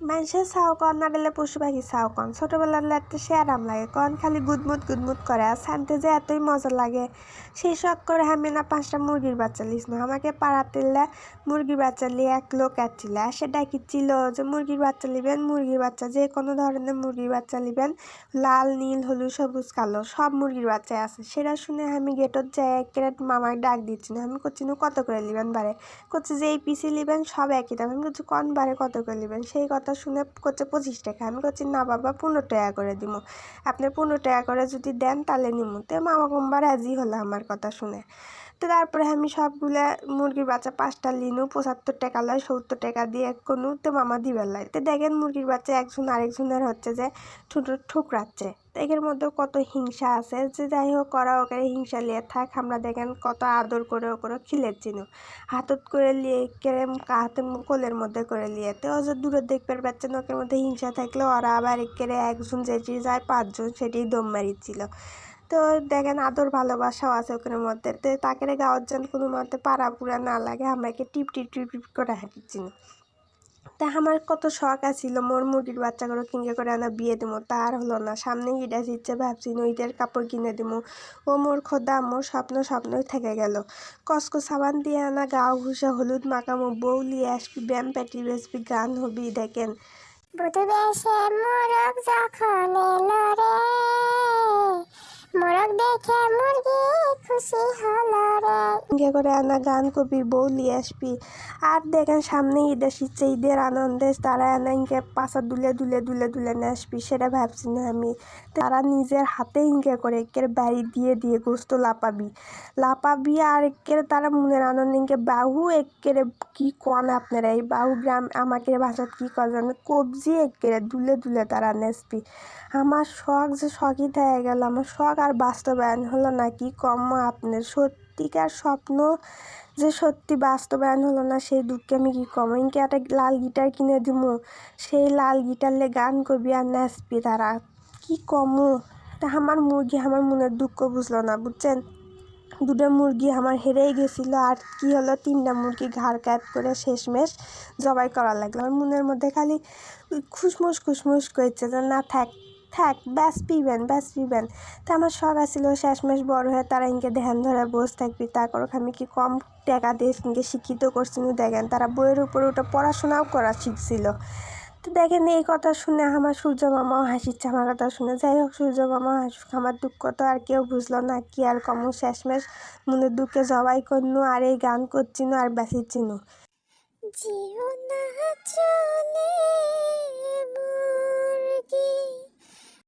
মানুষের ছাও কন, না দিলে পশু পাখি চাও কন। ছোটোবেলার লাগতে সে আরাম লাগে কন, খালি গুদমুদ গুদমুদ করে। আর শান্তি যে এতই মজা লাগে সেই শখ করে আমি না পাঁচটা মুরগির বাচ্চা লিস না। আমাকে পাড়াতে মুরগির বাচ্চা লিয়ে এক লোক আসছিল আর সে ডাকিছিল যে, মুরগির বাচ্চা লিবেন, মুরগির বাচ্চা যে কোনো ধরনের মুরগির বাচ্চা লিবেন। লাল, নীল, হলুদ, সবুজ, কালো, সব মুরগির বাচ্চা আছে। সেটা শুনে আমি গেটত যাই, এক কেরাট মামাকে ডাক দিচ্ছি না আমি করছি কত করে লিবেন বারে? করছে যে, এই পিসি লিবেন, সব একই দাম। আমি করছি কন বারে কত করে লিবেন? সেই কথা শুনে করছে পঁচিশ টাকা। আমি করছি না বাবা, পনেরো টাকা করে দিব আপনি পনেরো টাকা করে যদি দেন তাহলে নিমু। তো মামা কম্বা রাজি হলো আমার কথা শুনে। তো তারপরে আমি সবগুলা মুরগির বাচ্চা পাঁচটা লিনু পঁচাত্তর টাকা লয় সত্তর টাকা দিয়ে কোনো তো মামা দিবার লাই তো দেখেন মুরগির বাচ্চা একজন আরেকজনের হচ্ছে যে ঠুটো ঠুকরাচ্ছে। তো এর মধ্যেও কত হিংসা আছে যে যাই হোক করা ওকে হিংসা লিয়ে থাক, আমরা দেখেন কত আদর করে ও করে খিলেছিনু হাতত করে লিয়ে কেড়ে হাতে কোলের মধ্যে করে লিয়ে। তো ও যে দূরে দেখবে পাচ্ছেন ওকের মধ্যে হিংসা থাকলে ওরা আবার একেরে একজন যেটি যায় পাঁচজন সেটি দম মারিচ্ছিল। তো দেখেন আদর ভালোবাসাও আছে ওখানের মধ্যে। তো তাকে গাওয়ার জন্য কোনো মতে পাড়া পুরা না লাগে, আমাকে টিপ টিপ টিপ টিপ করে হাঁটিছিল তা আমার কত শখ আছিল, মোর মুরগির বাচ্চাগুলো কিনে করে আনা বিয়ে দেবো তা আর হলো না। সামনে ঈটা দিচ্ছে ভাবছি ঈদের কাপড় কিনে দেবো ও মোর খোদা, মোর স্বপ্ন স্বপ্নই থেকে গেল। কসকো সাবান দিয়ে আনা গাও ঘুষা, হলুদ মাখামো, বউ লিয়ে আসবি ব্যায়াম প্যাটি বেসবি গান হবি, দেখেন। বেশে মোরগ যখন এলো রে মোরগ দেখে মুরগি হলো করে আনা গান কবি বউ লিয়ে আসবি। আর দেখেন সামনে ঈদ আসছে, ঈদের আনন্দে তারা ইনকে পাশা দুলে দুলে দুলে দুলে নিয়ে আসবি, সেটা ভাবছি না আমি। তারা নিজের হাতে ইনকে করে একের বাড়ি দিয়ে দিয়ে গোস্ত লাপাবি। লাপাবি আর একের তারা মনের আনন্দ ইনকে, বাহু, একেরে কি কন আপনারা? এই বাহু গ্রাম আমাকে ভাষাত কি কর জানে? কবজি একেরে দুলে দুলে তারা নেসবি আমার শখ যে শখই থেকে গেল, আমার শখ আর বাস্তবায়ন হলো না, কি কম আপনার সত্যিকার স্বপ্ন যে সত্যি বাস্তবায়ন হলো না, সেই দুঃখে আমি কি কম? ইনকে একটা লাল গিটার কিনে দিমু, সেই লাল গিটারলে গান করবি আর নাচবি তারা। কি কমু? তা আমার মুরগি আমার মনের দুঃখ বুঝলো না, বুঝছেন? দুটো মুরগি আমার হেরেই গেছিল আর কি হলো? তিনটা মুরগি ঘাড় ক্যাট করে শেষমেশ জবাই করা লাগল। আমার মনের মধ্যে খালি খুশমুস খুশমুস করছে যে না থাক থাক, ব্যাস পিবেন ব্যাস পিবেন তা আমার শখ আছিল শেষমেশ বড় হয়ে তারা ইনকে ধ্যান ধরে বসে থাকবি। তা তারপর আমি কি কম টাকা দিয়ে ইনকে শিক্ষিত করছিল দেখেন, তারা বইয়ের উপরে ওটা পড়াশোনাও করা শিখছিল। তো দেখেন এই কথা শুনে আমার সূর্য মামাও হাসিচ্ছে, আমার কথা শুনে। যাই হোক, সূর্য মামা হাসুক, আমার দুঃখ তো আর কেউ বুঝলো না কি আর কমু শেষমেশ মনের দুঃখে জবাই করনু, আর এই গান করছিনু, আর বেসিচ্ছিনু যেও না